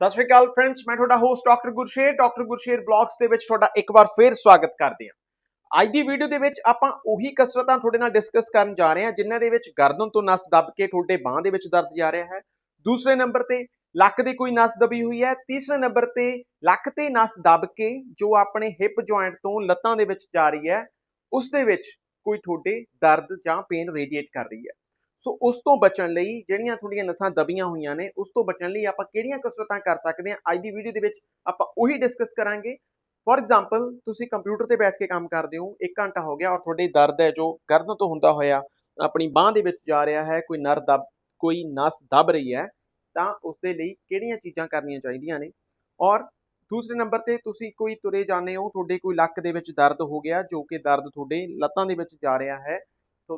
ਸਤਿ ਸ਼੍ਰੀ ਅਕਾਲ ਫਰੈਂਡਸ ਮੈਂ ਤੁਹਾਡਾ host doctor Gursher doctor Gursher blogs ਦੇ ਵਿੱਚ ਤੁਹਾਡਾ ਇੱਕ ਵਾਰ ਫੇਰ ਸਵਾਗਤ ਕਰਦੇ ਹਾਂ। ਅੱਜ ਦੀ ਵੀਡੀਓ ਦੇ ਵਿੱਚ ਆਪਾਂ ਉਹੀ ਕਸਰਤਾਂ ਤੁਹਾਡੇ ਨਾਲ ਡਿਸਕਸ ਕਰਨ ਜਾ ਰਹੇ ਹਾਂ, ਜਿਨ੍ਹਾਂ ਦੇ ਵਿੱਚ ਗਰਦਨ ਤੋਂ ਨਸ ਦੱਬ ਕੇ ਤੁਹਾਡੇ ਬਾਹ ਦੇ ਵਿੱਚ ਦਰਦ ਜਾ ਰਿਹਾ ਹੈ। ਦੂਸਰੇ ਨੰਬਰ ਤੇ ਲੱਕ ਦੀ ਕੋਈ ਨਸ ਦਬੀ ਹੋਈ ਹੈ। ਤੀਸਰੇ ਨੰਬਰ ਤੇ ਲੱਕ ਤੇ ਨਸ ਦੱਬ ਕੇ ਜੋ ਆਪਣੇ ਹਿਪ ਜੁਆਇੰਟ ਤੋਂ ਲੱਤਾਂ ਦੇ ਵਿੱਚ ਜਾ ਰਹੀ ਹੈ, ਉਸ ਦੇ ਵਿੱਚ ਕੋਈ ਤੁਹਾਡੇ ਦਰਦ ਜਾਂ ਪੇਨ ਰੇਡੀਏਟ ਕਰ ਰਹੀ ਹੈ। ਸੋ ਉਸ ਤੋਂ ਬਚਣ ਲਈ ਜਿਹੜੀਆਂ ਤੁਹਾਡੀਆਂ ਨਸਾਂ ਦਬੀਆਂ ਹੋਈਆਂ ਨੇ, ਉਸ ਤੋਂ ਬਚਣ ਲਈ ਆਪਾਂ ਕਿਹੜੀਆਂ ਕਸਰਤਾਂ ਕਰ ਸਕਦੇ ਹਾਂ? ਅੱਜ ਦੀ ਵੀਡੀਓ ਦੇ ਵਿੱਚ ਆਪਾਂ ਉਹੀ ਡਿਸਕਸ ਕਰਾਂਗੇ। ਫੋਰ ਐਗਜ਼ਾਮਪਲ ਤੁਸੀਂ ਕੰਪਿਊਟਰ ਤੇ ਬੈਠ ਕੇ ਕੰਮ ਕਰਦੇ ਹੋ 1 ਘੰਟਾ ਹੋ ਗਿਆ ਔਰ ਤੁਹਾਡੇ ਦਰਦ ਹੈ ਜੋ ਗਰਦਨ ਤੋਂ ਹੁੰਦਾ ਹੋਇਆ ਆਪਣੀ ਬਾਹ ਦੇ ਵਿੱਚ ਜਾ ਰਿਹਾ ਹੈ, ਕੋਈ ਨਰ ਦਬ, ਕੋਈ ਨਸ ਦਬ ਰਹੀ ਹੈ, ਤਾਂ ਉਸ ਦੇ ਲਈ ਕਿਹੜੀਆਂ ਚੀਜ਼ਾਂ ਕਰਨੀਆਂ ਚਾਹੀਦੀਆਂ ਨੇ? ਔਰ ਦੂਸਰੇ ਨੰਬਰ ਤੇ ਤੁਸੀਂ ਕੋਈ ਤੁਰੇ ਜਾਂਦੇ ਹੋ, ਤੁਹਾਡੇ ਕੋਈ ਲੱਕ ਦੇ ਵਿੱਚ ਦਰਦ ਹੋ ਗਿਆ ਜੋ ਕਿ ਦਰਦ ਤੁਹਾਡੇ ਲੱਤਾਂ ਦੇ ਵਿੱਚ ਜਾ ਰਿਹਾ ਹੈ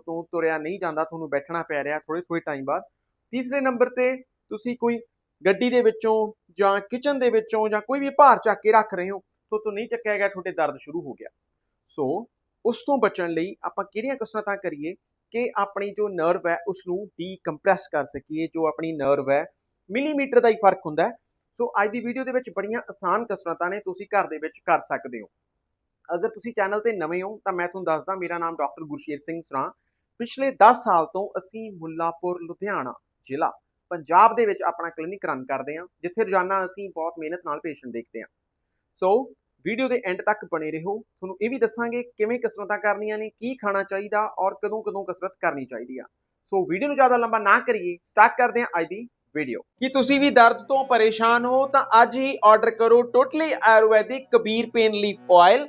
ਤੋਂ ਤੁਰਿਆ ਨਹੀਂ ਜਾਂਦਾ, ਤੁਹਾਨੂੰ ਬੈਠਣਾ ਪੈ ਰਿਹਾ ਥੋੜੇ ਥੋੜੇ ਟਾਈਮ ਬਾਅਦ। ਤੀਸਰੇ ਨੰਬਰ ਤੇ ਤੁਸੀਂ ਕੋਈ ਗੱਡੀ ਦੇ ਵਿੱਚੋਂ ਜਾਂ ਕਿਚਨ ਦੇ ਵਿੱਚੋਂ ਜਾਂ ਕੋਈ ਵੀ ਭਾਰ ਚੱਕ ਕੇ ਰੱਖ ਰਹੇ ਹੋ, ਤੋਂ ਤੋਂ ਨਹੀਂ ਚੱਕਿਆ ਗਿਆ, ਤੁਹਾਡੇ ਦਰਦ ਸ਼ੁਰੂ ਹੋ ਗਿਆ। ਸੋ ਉਸ ਤੋਂ ਬਚਣ ਲਈ ਆਪਾਂ ਕਿਹੜੀਆਂ ਕਸਰਤਾਂ ਕਰੀਏ ਕਿ ਆਪਣੀ ਜੋ ਨਰਵ ਹੈ ਉਸ ਨੂੰ ਡੀਕੰਪਰੈਸ ਕਰ ਸਕੀਏ, ਜੋ ਆਪਣੀ ਨਰਵ ਹੈ ਮਿਲੀਮੀਟਰ ਦਾ ਹੀ ਫ਼ਰਕ ਹੁੰਦਾ ਹੈ। ਸੋ ਅੱਜ ਦੀ ਵੀਡੀਓ ਦੇ ਵਿੱਚ ਬੜੀਆਂ ਆਸਾਨ ਕਸਰਤਾਂ ਨੇ, ਤੁਸੀਂ ਘਰ ਦੇ ਵਿੱਚ ਕਰ ਸਕਦੇ ਹੋ। ਅਗਰ ਤੁਸੀਂ ਚੈਨਲ ਤੇ ਨਵੇਂ ਹੋ, ਤਾਂ ਮੈਂ ਤੁਹਾਨੂੰ ਦੱਸਦਾ, ਮੇਰਾ ਨਾਮ ਡਾਕਟਰ ਗੁਰਸ਼ੇਰ ਸਿੰਘ ਸਰਾਂ ਪਿਛਲੇ 10 ਸਾਲ ਤੋਂ ਅਸੀਂ ਮੁੱਲਾਪੁਰ, ਲੁਧਿਆਣਾ ਜ਼ਿਲ੍ਹਾ ਪੰਜਾਬ ਦੇ ਵਿੱਚ ਆਪਣਾ ਕਲੀਨਿਕ ਰਨ ਕਰਦੇ ਹਾਂ, ਜਿੱਥੇ ਰੋਜ਼ਾਨਾ ਅਸੀਂ ਬਹੁਤ ਮਿਹਨਤ ਨਾਲ ਪੇਸ਼ੈਂਟ ਦੇਖਦੇ ਹਾਂ। ਸੋ ਵੀਡੀਓ ਦੇ ਐਂਡ ਤੱਕ ਬਣੇ ਰਹੋ। ਤੁਹਾਨੂੰ ਇਹ ਵੀ ਦੱਸਾਂਗੇ ਕਿਵੇਂ ਕਸਰਤਾਂ ਕਰਨੀਆਂ ਨੇ, ਕੀ ਖਾਣਾ ਚਾਹੀਦਾ ਔਰ ਕਦੋਂ ਕਦੋਂ ਕਸਰਤ ਕਰਨੀ ਚਾਹੀਦੀ ਆ। ਸੋ ਵੀਡੀਓ ਨੂੰ ਜ਼ਿਆਦਾ ਲੰਬਾ ਨਾ ਕਰੀਏ ਸਟਾਰਟ ਕਰਦੇ ਹਾਂ ਅੱਜ ਦੀ ਵੀਡੀਓ ਕੀ ਤੁਸੀਂ ਵੀ ਦਰਦ ਤੋਂ ਪਰੇਸ਼ਾਨ ਹੋ, ਤਾਂ ਅੱਜ ਹੀ ਆਰਡਰ ਕਰੋ totally Ayurvedic Kabir pain leaf oil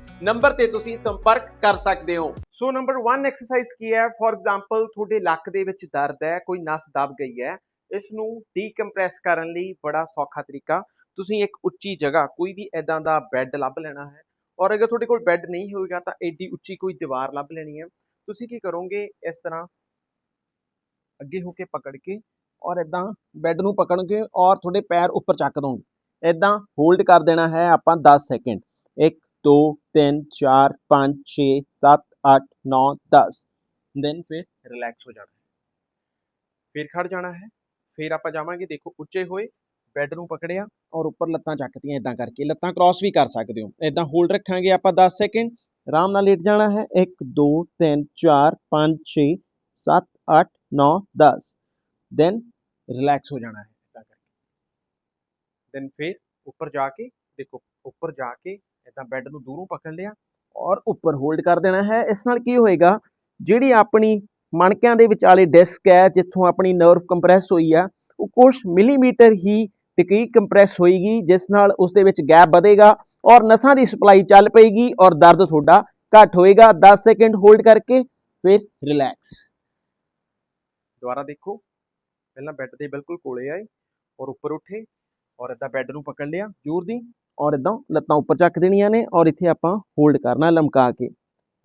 number ਤੇ ਤੁਸੀਂ ਸੰਪਰਕ ਕਰ ਸਕਦੇ ਹੋ। ਸੋ ਨੰਬਰ 1 ਐਕਸਰਸਾਈਜ਼ ਕੀ ਹੈ? ਫੋਰ ਐਗਜ਼ਾਮਪਲ ਤੁਹਾਡੇ ਲੱਕ ਦੇ ਵਿੱਚ ਦਰਦ ਹੈ, ਕੋਈ ਨਸ ਦਬ ਗਈ ਹੈ ਇਸ ਨੂੰ ਡੀਕੰਪਰੈਸ ਕਰਨ ਲਈ ਬੜਾ ਸੌਖਾ ਤਰੀਕਾ। ਤੁਸੀਂ ਇੱਕ ਉੱਚੀ ਜਗ੍ਹਾ, ਕੋਈ ਵੀ ਐਦਾਂ ਦਾ ਬੈੱਡ ਲੱਭ ਲੈਣਾ ਹੈ, ਔਰ ਅਗਰ ਤੁਹਾਡੇ ਕੋਲ ਬੈੱਡ ਨਹੀਂ ਹੋਵੇਗਾ ਤਾਂ ਐਡੀ ਉੱਚੀ ਕੋਈ ਦੀਵਾਰ ਲੱਭ ਲੈਣੀ ਹੈ। ਤੁਸੀਂ ਕੀ ਕਰੋਗੇ? ਇਸ ਤਰ੍ਹਾਂ ਅੱਗੇ ਹੋ ਕੇ ਪਕੜ ਕੇ ਔਰ ਇਦਾਂ ਬੈੱਡ ਨੂੰ ਪਕੜੋਗੇ ਔਰ ਤੁਹਾਡੇ ਪੈਰ ਉੱਪਰ ਚੱਕ ਦੋਗੇ। ਇਦਾਂ ਹੋਲਡ ਕਰ ਦੇਣਾ ਹੈ ਆਪਾਂ 10 ਸੈਕਿੰਡ 1 2 3 4 5 6 7 8 9 10 ਦੈਨ ਫਿਰ ਰਿਲੈਕਸ ਹੋ ਜਾਣਾ ਹੈ ਫਿਰ ਖੜ ਜਾਣਾ ਹੈ ਫਿਰ ਆਪਾਂ ਜਾਵਾਂਗੇ ਦੇਖੋ ਉੱਚੇ ਹੋਏ ਬੈੱਡ ਨੂੰ ਪਕੜਿਆ ਔਰ ਉੱਪਰ ਲੱਤਾਂ ਚੱਕਤੀਆਂ ਇਦਾਂ ਕਰਕੇ ਲੱਤਾਂ ਕ੍ਰਾਸ ਵੀ ਕਰ ਸਕਦੇ ਹੋ ਇਦਾਂ ਹੋਲਡ ਰੱਖਾਂਗੇ ਆਪਾਂ 10 ਸੈਕਿੰਡ ਆਰਾਮ ਨਾਲ ਲੇਟ ਜਾਣਾ ਹੈ 1 2 3 4 5 6 7 8 9 10 ਦੈਨ ਰਿਲੈਕਸ ਹੋ ਜਾਣਾ ਹੈ ਇਦਾਂ ਕਰਕੇ ਦੈਨ ਫਿਰ ਉੱਪਰ ਜਾ ਕੇ ਦੇਖੋ ਉੱਪਰ ਜਾ ਕੇ ਇਦਾਂ ਬੈੱਡ ਨੂੰ ਦੂਰੋਂ ਪਕੜ ਲਿਆ ਔਰ ਉੱਪਰ ਹੋਲਡ ਕਰ ਦੇਣਾ ਹੈ। ਇਸ ਨਾਲ ਕੀ ਹੋਏਗਾ? ਜਿਹੜੀ ਆਪਣੀ ਮਣਕਿਆਂ ਦੇ ਵਿਚਾਲੇ ਡਿਸਕ ਹੈ, ਜਿੱਥੋਂ ਆਪਣੀ ਨਰਵ ਕੰਪਰੈਸ ਹੋਈ ਆ, ਉਹ ਕੁਝ ਮਿਲੀਮੀਟਰ ਹੀ ਟਿਕੀ ਕੰਪਰੈਸ ਹੋਏਗੀ, ਜਿਸ ਨਾਲ ਉਸ ਦੇ ਵਿੱਚ ਗੈਪ ਵਧੇਗਾ ਔਰ ਨਸਾਂ ਦੀ ਸਪਲਾਈ ਚੱਲ ਪਏਗੀ ਔਰ ਦਰਦ ਤੁਹਾਡਾ ਘੱਟ ਹੋਏਗਾ। 10 ਸੈਕਿੰਡ ਹੋਲਡ ਕਰਕੇ ਫਿਰ ਰਿਲੈਕਸ ਦੁਬਾਰਾ ਦੇਖੋ। ਪਹਿਲਾਂ ਬੈੱਡ ਦੇ ਬਿਲਕੁਲ ਕੋਲੇ ਆਏ ਔਰ ਉੱਪਰ ਉੱਠੇ ਔਰ ਇਦਾਂ ਬੈੱਡ ਨੂੰ ਪਕੜ ਲਿਆ। ਜ਼ੋਰ ਦੀ ਔਰ ਇਦਾਂ ਲੱਤਾਂ ਉੱਪਰ ਚੱਕ ਦੇਣੀਆਂ ਨੇ ਔਰ ਇੱਥੇ ਆਪਾਂ ਹੋਲਡ ਕਰਨਾ ਲਮਕਾ ਕੇ।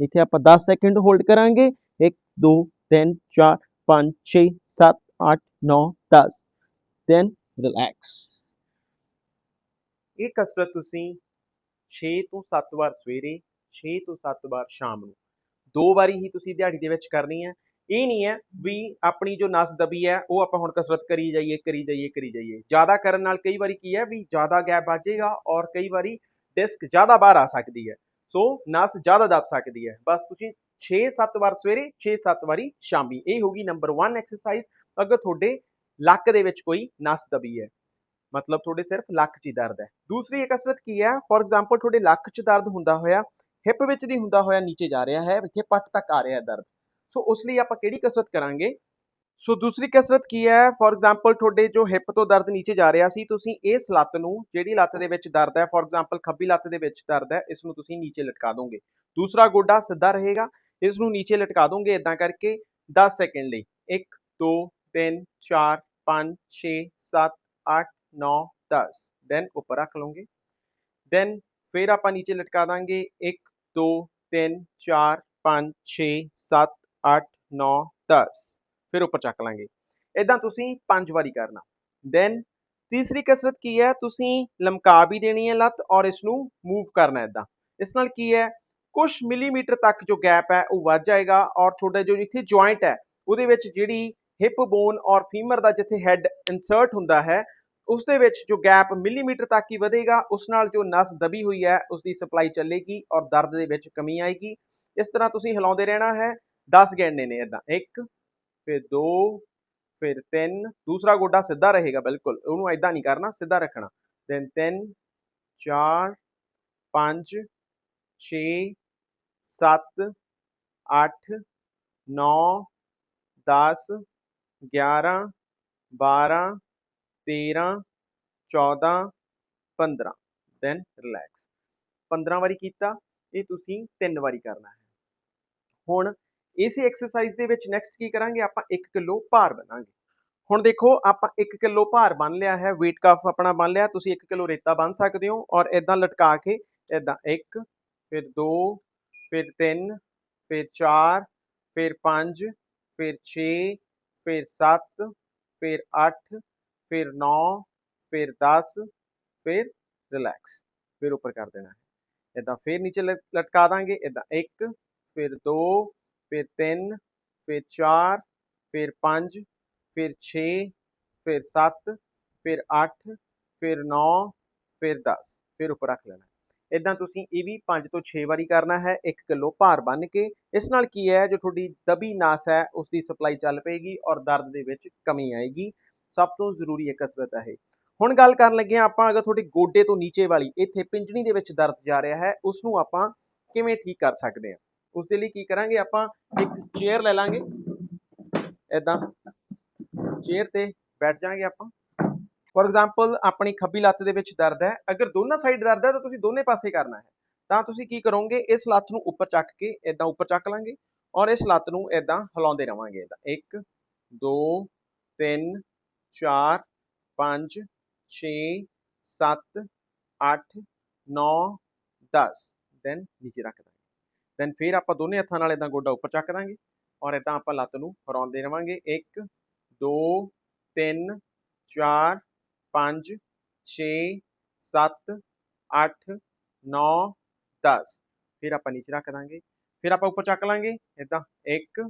ਇੱਥੇ ਆਪਾਂ 10 ਸੈਕਿੰਡ ਹੋਲਡ ਕਰਾਂਗੇ। 1 2 3 4 5 6 7 8 9 10 ਦੈਨ ਰਿਲੈਕਸ ਇਹ ਕਸਰਤ ਤੁਸੀਂ 6 ਤੋਂ 7 ਵਾਰ ਸਵੇਰੇ 6 ਤੋਂ 7 ਵਾਰ ਸ਼ਾਮ ਨੂੰ। ਦੋ ਵਾਰੀ ਹੀ ਤੁਸੀਂ ਦਿਹਾੜੀ ਦੇ ਵਿੱਚ ਕਰਨੀ ਹੈ। ਇਹ ਨਹੀਂ ਹੈ ਵੀ ਆਪਣੀ ਜੋ ਨਸ ਦਬੀ ਹੈ, ਉਹ ਆਪਾਂ ਹੁਣ ਕਸਰਤ ਕਰੀ ਜਾਈਏ ਕਰੀ ਜਾਈਏ ਕਰੀ ਜਾਈਏ। ਜ਼ਿਆਦਾ ਕਰਨ ਨਾਲ ਕਈ ਵਾਰੀ ਕੀ ਹੈ ਵੀ ਜ਼ਿਆਦਾ ਗੈਪ ਵੱਜੇਗਾ ਔਰ ਕਈ ਵਾਰੀ ਡਿਸਕ ਜ਼ਿਆਦਾ ਬਾਹਰ ਆ ਸਕਦੀ ਹੈ। ਸੋ ਨਸ ਜ਼ਿਆਦਾ ਦਬ ਸਕਦੀ ਹੈ। ਬਸ ਤੁਸੀਂ 6-7 ਵਾਰ ਸਵੇਰੇ 6-7 ਵਾਰੀ ਸ਼ਾਮੀ। ਇਹ ਹੋਗੀ ਨੰਬਰ 1 ਐਕਸਰਸਾਈਜ਼ ਅਗਰ ਤੁਹਾਡੇ ਲੱਕ ਦੇ ਵਿੱਚ ਕੋਈ ਨਸ ਦਬੀ ਹੈ, ਮਤਲਬ ਤੁਹਾਡੇ ਸਿਰਫ ਲੱਕ 'ਚ ਹੀ ਦਰਦ ਹੈ। ਦੂਸਰੀ ਇਹ ਕਸਰਤ ਕੀ ਹੈ? ਫੋਰ ਐਗਜ਼ਾਮਪਲ ਤੁਹਾਡੇ ਲੱਕ 'ਚ ਦਰਦ ਹੁੰਦਾ ਹੋਇਆ ਹਿਪ ਵਿੱਚ ਦੀ ਹੁੰਦਾ ਹੋਇਆ, ਨੀਚੇ ਜਾ ਰਿਹਾ ਹੈ, ਇੱਥੇ ਪੱਟ ਤੱਕ ਆ ਰਿਹਾ ਦਰਦ। ਸੋ ਉਸ ਲਈ ਆਪਾਂ ਕਿਹੜੀ ਕਸਰਤ ਕਰਾਂਗੇ? ਸੋ ਦੂਸਰੀ ਕਸਰਤ ਕੀ ਹੈ? ਫੋਰ ਐਗਜ਼ਾਮਪਲ ਤੁਹਾਡੇ ਜੋ ਹਿਪ ਤੋਂ ਦਰਦ ਨੀਚੇ ਜਾ ਰਿਹਾ ਸੀ, ਤੁਸੀਂ ਇਸ ਲੱਤ ਨੂੰ, ਜਿਹੜੀ ਲੱਤ ਦੇ ਵਿੱਚ ਦਰਦ ਹੈ ਫੋਰ ਐਗਜ਼ਾਮਪਲ ਖੱਬੀ ਲੱਤ ਦੇ ਵਿੱਚ ਦਰਦ ਹੈ, ਇਸ ਨੂੰ ਤੁਸੀਂ ਨੀਚੇ ਲਟਕਾ ਦੋਗੇ। ਦੂਸਰਾ ਗੋਡਾ ਸਿੱਧਾ ਰਹੇਗਾ, ਇਸ ਨੂੰ ਨੀਚੇ ਲਟਕਾ ਦੋਗੇ ਇਦਾਂ ਕਰਕੇ 10 ਸੈਕਿੰਡ ਲਈ। 1 2 3 4 5 6 7 8 9 10 ਦੈਨ ਉੱਪਰ ਰੱਖ ਲਓਗੇ। ਦੈਨ ਫਿਰ ਆਪਾਂ ਨੀਚੇ ਲਟਕਾ ਦਾਂਗੇ। 1 2 3 4 5 6 7 8 9 10 ਫਿਰ ਉੱਪਰ ਚੱਕ ਲਾਂਗੇ। ਇਦਾਂ ਤੁਸੀਂ ਪੰਜ ਵਾਰੀ ਕਰਨਾ। ਦੈਨ ਤੀਸਰੀ ਕਸਰਤ ਕੀ ਹੈ? ਤੁਸੀਂ ਲਮਕਾ ਵੀ ਦੇਣੀ ਹੈ ਲੱਤ ਔਰ ਇਸ ਨੂੰ ਮੂਵ ਕਰਨਾ ਇਦਾਂ ਇਸ ਨਾਲ ਕੀ ਹੈ? ਕੁਝ ਮਿਲੀਮੀਟਰ ਤੱਕ ਜੋ ਗੈਪ ਹੈ, ਉਹ ਵੱਧ ਜਾਏਗਾ ਔਰ ਤੁਹਾਡਾ ਜੋ ਜਿੱਥੇ ਜੁਆਇੰਟ ਹੈ, ਉਹਦੇ ਵਿੱਚ ਜਿਹੜੀ ਹਿਪ ਬੋਨ ਔਰ ਫੀਮਰ ਦਾ ਜਿੱਥੇ ਹੈਡ ਇਨਸਰਟ ਹੁੰਦਾ ਹੈ, ਉਸ ਦੇ ਵਿੱਚ ਜੋ ਗੈਪ ਮਿਲੀਮੀਟਰ ਤੱਕ ਹੀ ਵਧੇਗਾ, ਉਸ ਨਾਲ ਜੋ ਨਸ ਦਬੀ ਹੋਈ ਹੈ ਉਸ ਦੀ ਸਪਲਾਈ ਚੱਲੇਗੀ ਔਰ ਦਰਦ ਦੇ ਵਿੱਚ ਕਮੀ ਆਏਗੀ। ਇਸ ਤਰ੍ਹਾਂ ਤੁਸੀਂ ਹਿਲਾਉਂਦੇ ਰਹਿਣਾ ਹੈ। 10 ਗੈਂਡੇ ਨੇ ਇਦਾਂ 1 ਫਿਰ 2 ਫਿਰ 3 ਦੂਸਰਾ ਗੋਡਾ ਸਿੱਧਾ ਰਹੇਗਾ, ਬਿਲਕੁਲ। ਉਹਨੂੰ ਐਦਾਂ ਨਹੀਂ ਕਰਨਾ, ਸਿੱਧਾ ਰੱਖਣਾ। ਦੈਨ 3 4 5 6 7 8 9 10 11 12 13 14 15 ਦੈਨ ਰਿਲੈਕਸ 15 ਵਾਰੀ ਕੀਤਾ, ਇਹ ਤੁਸੀਂ ਤਿੰਨ ਵਾਰੀ ਕਰਨਾ ਹੈ। ਹੁਣ ਇਸੇ ਐਕਸਰਸਾਈਜ਼ ਦੇ ਵਿੱਚ ਨੈਕਸਟ ਕੀ ਕਰਾਂਗੇ? ਆਪਾਂ 1 ਕਿਲੋ ਭਾਰ ਬਣਾਂਗੇ। ਹੁਣ ਦੇਖੋ, ਆਪਾਂ 1 ਕਿਲੋ ਭਾਰ ਬੰਨ ਲਿਆ ਹੈ, weight ਕਾਫ ਆਪਣਾ ਬੰਨ ਲਿਆ, ਤੁਸੀਂ 1 ਕਿਲੋ ਰੇਤਾ ਬੰਨ ਸਕਦੇ ਹੋ ਔਰ ਇਦਾਂ ਲਟਕਾ ਕੇ ਇਦਾਂ 1 ਫਿਰ 2 ਫਿਰ 3 ਫਿਰ 4 ਫਿਰ 5 ਫਿਰ 6 ਫਿਰ 7 ਫਿਰ 8 ਫਿਰ 9 ਫਿਰ 10 ਫਿਰ ਰਿਲੈਕਸ ਫਿਰ ਉੱਪਰ ਕਰ ਦੇਣਾ ਹੈ। ਇਦਾਂ ਫਿਰ ਨੀਚੇ ਲ- ਲਟਕਾ ਦਾਂਗੇ ਇਦਾਂ 1 ਫਿਰ 2 ਫਿਰ 3 ਫਿਰ 4 ਫਿਰ 5 ਫਿਰ 6 ਫਿਰ 7 ਫਿਰ 8 ਫਿਰ 9 ਫਿਰ 10 ਫਿਰ ਉੱਪਰ ਰੱਖ ਲੈਣਾ। ਇਦਾਂ ਤੁਸੀਂ ਇਹ ਵੀ 5 ਤੋਂ 6 ਵਾਰੀ ਕਰਨਾ ਹੈ 1 ਕਿਲੋ ਭਾਰ ਬੰਨ ਕੇ। ਇਸ ਨਾਲ ਕੀ ਹੈ, ਜੋ ਤੁਹਾਡੀ ਦਬੀ ਨਾਸ ਹੈ ਉਸ ਦੀ ਸਪਲਾਈ ਚੱਲ ਪਏਗੀ ਔਰ ਦਰਦ ਦੇ ਵਿੱਚ ਕਮੀ ਆਏਗੀ। ਸਭ ਤੋਂ ਜ਼ਰੂਰੀ ਹੈ ਕਸਰਤ ਹੈ ਇਹ। ਹੁਣ ਗੱਲ ਕਰਨ ਲੱਗੇ ਹਾਂ ਆਪਾਂ ਅਗਰ ਤੁਹਾਡੇ ਗੋਡੇ ਤੋਂ ਨੀਚੇ ਵਾਲੀ, ਇੱਥੇ ਪਿੰਜਣੀ ਦੇ ਵਿੱਚ ਦਰਦ ਜਾ ਰਿਹਾ ਹੈ ਉਸ ਨੂੰ ਆਪਾਂ ਕਿਵੇਂ ਠੀਕ ਕਰ ਸਕਦੇ ਹਾਂ? ਉਸ ਦੇ ਲਈ ਕੀ ਕਰਾਂਗੇ? ਆਪਾਂ ਇੱਕ ਚੇਅਰ ਲੈ ਲਾਂਗੇ। ਇਦਾਂ ਚੇਅਰ ਤੇ ਬੈਠ ਜਾਾਂਗੇ ਆਪਾਂ। ਫੋਰ ਐਗਜ਼ਾਮਪਲ ਆਪਣੀ ਖੱਬੀ ਲੱਤ ਦੇ ਵਿੱਚ ਦਰਦ ਹੈ। ਅਗਰ ਦੋਨਾਂ ਸਾਈਡ ਦਰਦ ਹੈ ਤਾਂ ਤੁਸੀਂ ਦੋਨੇ ਪਾਸੇ ਕਰਨਾ ਹੈ। ਤਾਂ ਤੁਸੀਂ ਕੀ ਕਰੋਗੇ? ਇਸ ਲੱਤ ਨੂੰ ਉੱਪਰ ਚੱਕ ਕੇ ਇਦਾਂ ਉੱਪਰ ਚੱਕ ਲਾਂਗੇ ਔਰ ਇਸ ਲੱਤ ਨੂੰ ਇਦਾਂ ਹਿਲਾਉਂਦੇ ਰਵਾਂਗੇ। ਇਦਾਂ 1 2 3 4 5 6 7 8 9 10 ਦੈਨ ਨੀਚੇ ਰੱਖ ਦੈਨ ਫਿਰ ਆਪਾਂ ਦੋਨੇ ਹੱਥਾਂ ਨਾਲ ਇਦਾਂ ਗੋਡਾ ਉੱਪਰ ਚੱਕ ਦਾਂਗੇ ਔਰ ਇਦਾਂ ਆਪਾਂ ਲੱਤ ਨੂੰ ਹਰਾਉਂਦੇ ਰਵਾਂਗੇ। 1 2 3 4 5 6 7 8 9 10 ਫਿਰ ਆਪਾਂ ਨੀਚੇ ਰੱਖ ਦਾਂਗੇ। ਫਿਰ ਆਪਾਂ ਉੱਪਰ ਚੱਕ ਲਾਂਗੇ। ਇਦਾਂ 1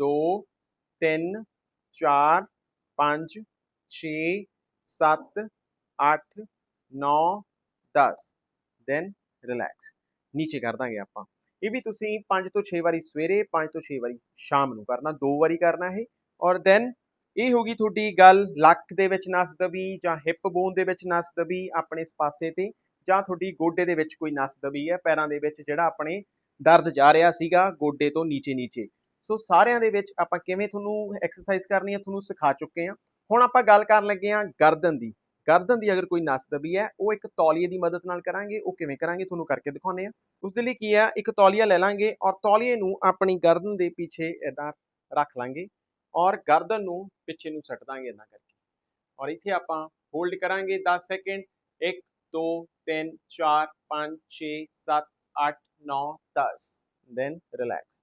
2 3 4 5 6 7 8 9 10 ਦੈਨ ਰਿਲੈਕਸ ਨੀਚੇ ਕਰ ਦਾਂਗੇ ਆਪਾਂ। ਇਹ ਵੀ ਤੁਸੀਂ 5 ਤੋਂ 6 ਵਾਰੀ ਸਵੇਰੇ 5 ਤੋਂ 6 ਵਾਰੀ ਸ਼ਾਮ ਨੂੰ ਕਰਨਾ, ਦੋ ਵਾਰੀ ਕਰਨਾ ਇਹ। ਔਰ ਦੈਨ ਇਹ ਹੋ ਗਈ ਤੁਹਾਡੀ ਗੱਲ ਲੱਕ ਦੇ ਵਿੱਚ ਨਸ ਦਬੀ ਜਾਂ ਹਿਪ ਬੋਨ ਦੇ ਵਿੱਚ ਨਸ ਦਬੀ ਆਪਣੇ ਇਸ ਪਾਸੇ ਤੇ ਜਾਂ ਤੁਹਾਡੀ ਗੋਡੇ ਦੇ ਵਿੱਚ ਕੋਈ ਨਸ ਦਬੀ ਹੈ, ਪੈਰਾਂ ਦੇ ਵਿੱਚ ਜਿਹੜਾ ਆਪਣੇ ਦਰਦ ਜਾ ਰਿਹਾ ਸੀਗਾ ਗੋਡੇ ਤੋਂ ਨੀਚੇ ਨੀਚੇ ਸੋ ਸਾਰਿਆਂ ਦੇ ਵਿੱਚ ਆਪਾਂ ਕਿਵੇਂ ਤੁਹਾਨੂੰ ਐਕਸਰਸਾਈਜ਼ ਕਰਨੀ ਹੈ, ਤੁਹਾਨੂੰ ਸਿਖਾ ਚੁੱਕੇ ਹਾਂ। ਹੁਣ ਆਪਾਂ ਗੱਲ ਕਰਨ ਲੱਗੇ ਹਾਂ ਗਰਦਨ ਦੀ। ਗਰਦਨ ਦੀ ਅਗਰ ਕੋਈ ਨਸ ਦਬੀ ਹੈ, ਉਹ ਇੱਕ ਤੌਲੀਏ ਦੀ ਮਦਦ ਨਾਲ ਕਰਾਂਗੇ, ਉਹ ਕਿਵੇਂ ਕਰਾਂਗੇ, ਤੁਹਾਨੂੰ ਕਰਕੇ ਦਿਖਾਉਂਦੇ ਆ ਉਸ ਦੇ ਲਈ ਕੀ ਹੈ, ਇੱਕ ਤੌਲੀਆ ਲੈ ਲਾਂਗੇ ਔਰ ਤੌਲੀਏ ਨੂੰ ਆਪਣੀ ਗਰਦਨ ਦੇ ਪਿੱਛੇ ਇਦਾਂ ਰੱਖ ਲਾਂਗੇ ਔਰ ਗਰਦਨ ਨੂੰ ਪਿੱਛੇ ਨੂੰ ਸੱਟ ਦਾਂਗੇ ਇਦਾਂ ਕਰਕੇ। ਔਰ ਇੱਥੇ ਆਪਾਂ ਹੋਲਡ ਕਰਾਂਗੇ 10 ਸੈਕਿੰਡ 1 2 3 4 5 6 7 8 9 10 ਦੈਨ ਰਿਲੈਕਸ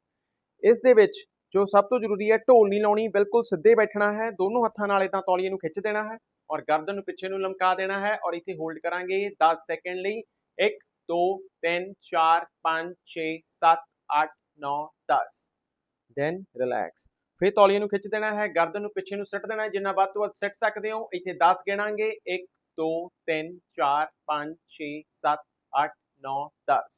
ਇਸ ਦੇ ਵਿੱਚ ਜੋ ਸਭ ਤੋਂ ਜ਼ਰੂਰੀ ਹੈ, ਢੋਲ ਨਹੀਂ ਲਾਉਣੀ, ਬਿਲਕੁਲ ਸਿੱਧੇ ਬੈਠਣਾ ਹੈ, ਦੋਨੋਂ ਹੱਥਾਂ ਨਾਲ ਇਦਾਂ ਤੌਲੀਏ ਨੂੰ ਖਿੱਚ ਦੇਣਾ ਹੈ। ਔਰ ਗਰਦਨ ਨੂੰ ਪਿੱਛੇ ਨੂੰ ਲਮਕਾ ਦੇਣਾ ਹੈ ਔਰ ਇੱਥੇ ਹੋਲਡ ਕਰਾਂਗੇ 10 ਸੈਕਿੰਡ ਲਈ। 1 2 3 4 5 6 7 8 9 10 ਦੈਨ ਰਿਲੈਕਸ ਫਿਰ ਤੌਲੀਏ ਨੂੰ ਖਿੱਚ ਦੇਣਾ ਹੈ, ਗਰਦਨ ਨੂੰ ਪਿੱਛੇ ਨੂੰ ਸਿੱਟ ਦੇਣਾ ਹੈ, ਜਿੰਨਾ ਵੱਧ ਤੋਂ ਵੱਧ ਸਿੱਟ ਸਕਦੇ ਹੋ, ਇੱਥੇ 10 ਗਿਣਾਂਗੇ। 1 2 3 4 5 6 7 8 9 10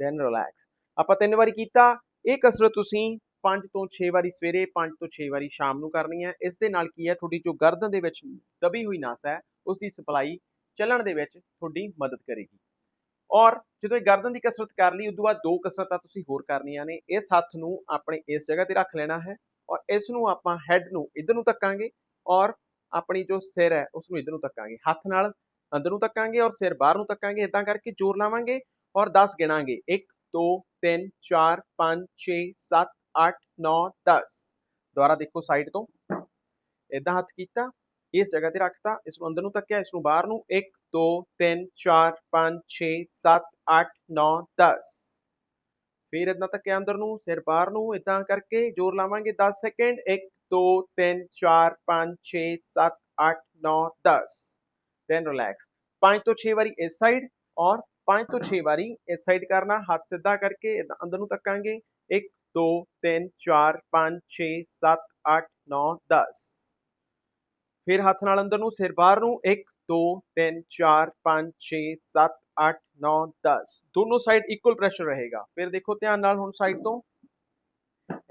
ਦੈਨ ਰਿਲੈਕਸ ਆਪਾਂ ਤਿੰਨ ਵਾਰੀ ਕੀਤਾ, ਇਹ ਕਸਰਤ ਤੁਸੀਂ 5 ਤੋਂ 6 ਵਾਰੀ ਸਵੇਰੇ 5 ਤੋਂ 6 ਵਾਰੀ ਸ਼ਾਮ ਨੂੰ ਕਰਨੀ ਹੈ। ਇਸ ਦੇ ਨਾਲ ਕੀ ਹੈ? ਤੁਹਾਡੀ ਜੋ ਗਰਦਨ ਦੇ ਵਿੱਚ ਦਬੀ ਹੋਈ ਨਸ ਹੈ ਉਸ ਦੀ ਸਪਲਾਈ ਚੱਲਣ ਦੇ ਵਿੱਚ ਤੁਹਾਡੀ ਮਦਦ ਕਰੇਗੀ। ਔਰ ਜਦੋਂ ਇਹ ਗਰਦਨ ਦੀ ਕਸਰਤ ਕਰ ਲਈ ਉਦੋਂ ਬਾਅਦ ਦੋ ਕਸਰਤਾਂ ਤੁਸੀਂ ਹੋਰ ਕਰਨੀਆਂ ਨੇ। ਇਸ ਹੱਥ ਨੂੰ ਆਪਣੇ ਇਸ ਜਗ੍ਹਾ ਤੇ ਰੱਖ ਲੈਣਾ ਹੈ ਔਰ ਇਸ ਨੂੰ ਆਪਾਂ ਹੈੱਡ ਨੂੰ ਇਧਰ ਨੂੰ ਤੱਕਾਂਗੇ ਔਰ ਆਪਣੀ ਜੋ ਸਿਰ ਹੈ, ਉਸ ਨੂੰ ਇਧਰ ਨੂੰ ਤੱਕਾਂਗੇ ਹੱਥ ਨਾਲ ਅੰਦਰ ਨੂੰ ਤੱਕਾਂਗੇ ਔਰ ਸਿਰ ਬਾਹਰ ਨੂੰ ਤੱਕਾਂਗੇ ਇਦਾਂ ਕਰਕੇ ਜ਼ੋਰ ਲਾਵਾਂਗੇ ਔਰ 10 ਗਿਣਾਂਗੇ। 1 2 3 4 5 6 7 8 9 10 ਦੁਬਾਰਾ ਦੇਖੋ ਸਾਈਡ ਤੋਂ। ਇਦਾਂ ਹੱਥ ਕੀਤਾ, ਇਸ ਜਗ੍ਹਾ ਤੇ ਰੱਖਤਾ, ਇਸ ਨੂੰ ਅੰਦਰ ਨੂੰ ਤੱਕਿਆ ਇਸ ਨੂੰ ਬਾਹਰ ਨੂੰ। 1 2 3 4 5 6 7 8 9 10 ਫਿਰ ਇਦਾਂ ਧੱਕਿਆ ਅੰਦਰ ਨੂੰ, ਸਿਰ ਬਾਹਰ ਨੂੰ ਇਦਾਂ ਕਰਕੇ ਜ਼ੋਰ ਲਾਵਾਂਗੇ 10 ਸੈਕਿੰਡ। 1 2 3 4 5 6 7 8 9 10 ਦੈਨ ਰਿਲੈਕਸ 5 ਤੋਂ 6 ਵਾਰੀ ਇਸ ਸਾਈਡ ਔਰ 5 ਤੋਂ 6 ਵਾਰੀ ਇਸ ਸਾਈਡ ਕਰਨਾ। ਹੱਥ ਸਿੱਧਾ ਕਰਕੇ ਏਦਾਂ ਅੰਦਰ ਨੂੰ ਤੱਕਾਂਗੇ 1 2 3 4 5 6 7 8 9 10 ਫਿਰ ਹੱਥ ਨਾਲ ਅੰਦਰ ਨੂੰ, ਸਿਰ ਬਾਹਰ ਨੂੰ 1 2 3 4 5 6 7 8 9 10 ਦੋਨੋਂ ਸਾਈਡ ਇਕੁਅਲ ਪ੍ਰੈਸ਼ਰ ਰਹੇਗਾ। ਫਿਰ ਦੇਖੋ ਧਿਆਨ ਨਾਲ ਹੁਣ ਸਾਈਡ ਤੋਂ।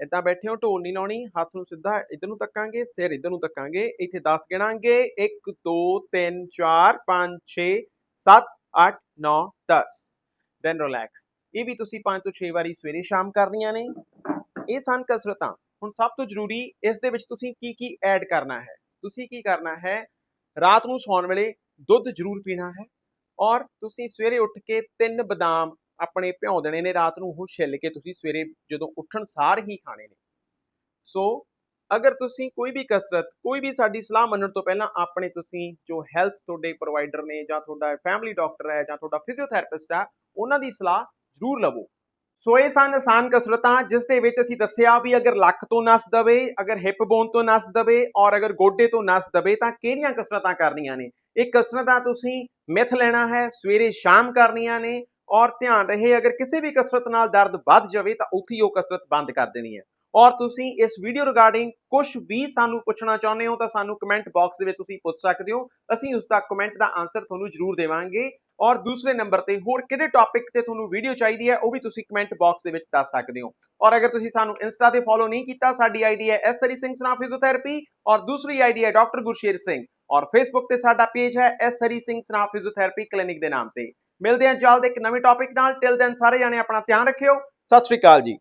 ਇਦਾਂ ਬੈਠੇ ਹੋ, ਢੋਲ ਨਹੀਂ ਲਾਉਣੀ, ਹੱਥ ਨੂੰ ਸਿੱਧਾ ਇਧਰ ਨੂੰ ਤੱਕਾਂਗੇ, ਸਿਰ ਇਧਰ ਨੂੰ ਤੱਕਾਂਗੇ, ਇੱਥੇ 10 ਗਿਣਾਂਗੇ 1 2 3 4 5 6 7 8 9 10 ਦੈਨ ਰਿਲੈਕਸ ਇਹ ਵੀ ਤੁਸੀਂ 5 ਤੋਂ 6 ਵਾਰੀ ਸਵੇਰੇ ਸ਼ਾਮ ਕਰਨੀਆਂ ਨੇ। ਇਹ ਸਨ ਕਸਰਤਾਂ। ਹੁਣ ਸਭ ਤੋਂ ਜ਼ਰੂਰੀ ਇਸ ਦੇ ਵਿੱਚ ਤੁਸੀਂ ਕੀ ਕੀ ਐਡ ਕਰਨਾ ਹੈ? ਤੁਸੀਂ ਕੀ ਕਰਨਾ ਹੈ? ਰਾਤ ਨੂੰ ਸੌਣ ਵੇਲੇ ਦੁੱਧ ਜ਼ਰੂਰ ਪੀਣਾ ਹੈ ਔਰ ਤੁਸੀਂ ਸਵੇਰੇ ਉੱਠ ਕੇ ਤਿੰਨ ਬਦਾਮ ਆਪਣੇ ਭਿਉਂ ਦੇਣੇ ਨੇ ਰਾਤ ਨੂੰ, ਉਹ ਛਿੱਲ ਕੇ ਤੁਸੀਂ ਸਵੇਰੇ ਜਦੋਂ ਉੱਠਣ ਸਾਰ ਹੀ ਖਾਣੇ ਨੇ। ਸੋ ਅਗਰ ਤੁਸੀਂ ਕੋਈ ਵੀ ਕਸਰਤ, ਕੋਈ ਵੀ ਸਾਡੀ ਸਲਾਹ ਮੰਨਣ ਤੋਂ ਪਹਿਲਾਂ ਆਪਣੇ ਤੁਸੀਂ ਜੋ ਹੈਲਥ ਤੁਹਾਡੇ ਪ੍ਰੋਵਾਈਡਰ ਨੇ ਜਾਂ ਤੁਹਾਡਾ ਫੈਮਿਲੀ ਡਾਕਟਰ ਹੈ ਜਾਂ ਤੁਹਾਡਾ ਫਿਜ਼ੀਓਥੈਰੇਪਿਸਟ ਹੈ, ਉਹਨਾਂ ਦੀ ਸਲਾਹ ਜ਼ਰੂਰ ਲਵੋ। ਸੋ ਇਹ ਸਨ ਆਸਾਨ ਕਸਰਤਾਂ, ਜਿਸ ਦੇ ਵਿੱਚ ਅਸੀਂ ਦੱਸਿਆ ਵੀ ਅਗਰ ਲੱਕ ਤੋਂ ਨਸ ਦਵੇ, ਅਗਰ ਹਿਪ ਬੋਨ ਤੋਂ ਨਸ ਦਵੇ ਔਰ ਅਗਰ ਗੋਡੇ ਤੋਂ ਨਸ ਦਵੇ ਤਾਂ ਕਿਹੜੀਆਂ ਕਸਰਤਾਂ ਕਰਨੀਆਂ ਨੇ? ਇਹ ਕਸਰਤਾਂ ਤੁਸੀਂ ਮਿਥ ਲੈਣਾ ਹੈ, ਸਵੇਰੇ ਸ਼ਾਮ ਕਰਨੀਆਂ ਨੇ ਔਰ ਧਿਆਨ ਰਹੇ ਅਗਰ ਕਿਸੇ ਵੀ ਕਸਰਤ ਨਾਲ ਦਰਦ ਵੱਧ ਜਾਵੇ ਤਾਂ ਉੱਥੇ ਹੀ ਉਹ ਕਸਰਤ ਬੰਦ ਕਰ ਦੇਣੀ ਹੈ। ਔਰ ਤੁਸੀਂ ਇਸ ਵੀਡੀਓ ਰਿਗਾਰਡਿੰਗ ਕੁਝ ਵੀ ਸਾਨੂੰ ਪੁੱਛਣਾ ਚਾਹੁੰਦੇ ਹੋ ਤਾਂ ਸਾਨੂੰ ਕਮੈਂਟ ਬਾਕਸ ਦੇ ਵਿੱਚ ਤੁਸੀਂ ਪੁੱਛ ਸਕਦੇ ਹੋ। ਅਸੀਂ ਉਸ ਦਾ ਕਮੈਂਟ ਦਾ ਆਨਸਰ ਤੁਹਾਨੂੰ ਜ਼ਰੂਰ ਦੇਵਾਂਗੇ। ਔਰ ਦੂਸਰੇ ਨੰਬਰ ਤੇ ਹੋਰ ਕਿਹੜੇ ਟੌਪਿਕ ਤੇ ਤੁਹਾਨੂੰ ਵੀਡੀਓ ਚਾਹੀਦੀ ਹੈ, ਉਹ ਵੀ ਤੁਸੀਂ ਕਮੈਂਟ ਬਾਕਸ ਦੇ ਵਿੱਚ ਦੱਸ ਸਕਦੇ ਹੋ। ਔਰ ਅਗਰ ਤੁਸੀਂ ਸਾਨੂੰ ਇੰਸਟਾ ਤੇ ਫੋਲੋ ਨਹੀਂ ਕੀਤਾ, ਸਾਡੀ ਆਈਡੀ ਹੈ ਐਸ ਹਰੀ ਸਿੰਘ ਸਨਾ ਫਿਜ਼ੀਓਥੈਰੇਪੀ ਔਰ ਦੂਸਰੀ ਆਈਡੀ ਹੈ ਡਾਕਟਰ ਗੁਰਸ਼ੇਰ ਸਿੰਘ। ਔਰ ਫੇਸਬੁੱਕ ਤੇ ਸਾਡਾ ਪੇਜ ਹੈ ਐਸ ਹਰੀ ਸਿੰਘ ਸਨਾ ਫਿਜ਼ੀਓਥੈਰੇਪੀ ਕਲੀਨਿਕ ਦੇ ਨਾਮ ਤੇ। ਮਿਲਦੇ ਹਾਂ ਜਲਦ ਇੱਕ ਨਵੇਂ ਟੌਪਿਕ ਨਾਲ। ਟਿਲ ਦੈਨ ਸਾਰੇ ਜਾਣੇ ਆਪਣਾ ਧਿਆਨ ਰੱਖਿਓ। ਸਤਿ ਸ਼੍ਰੀ ਅਕਾਲ ਜੀ।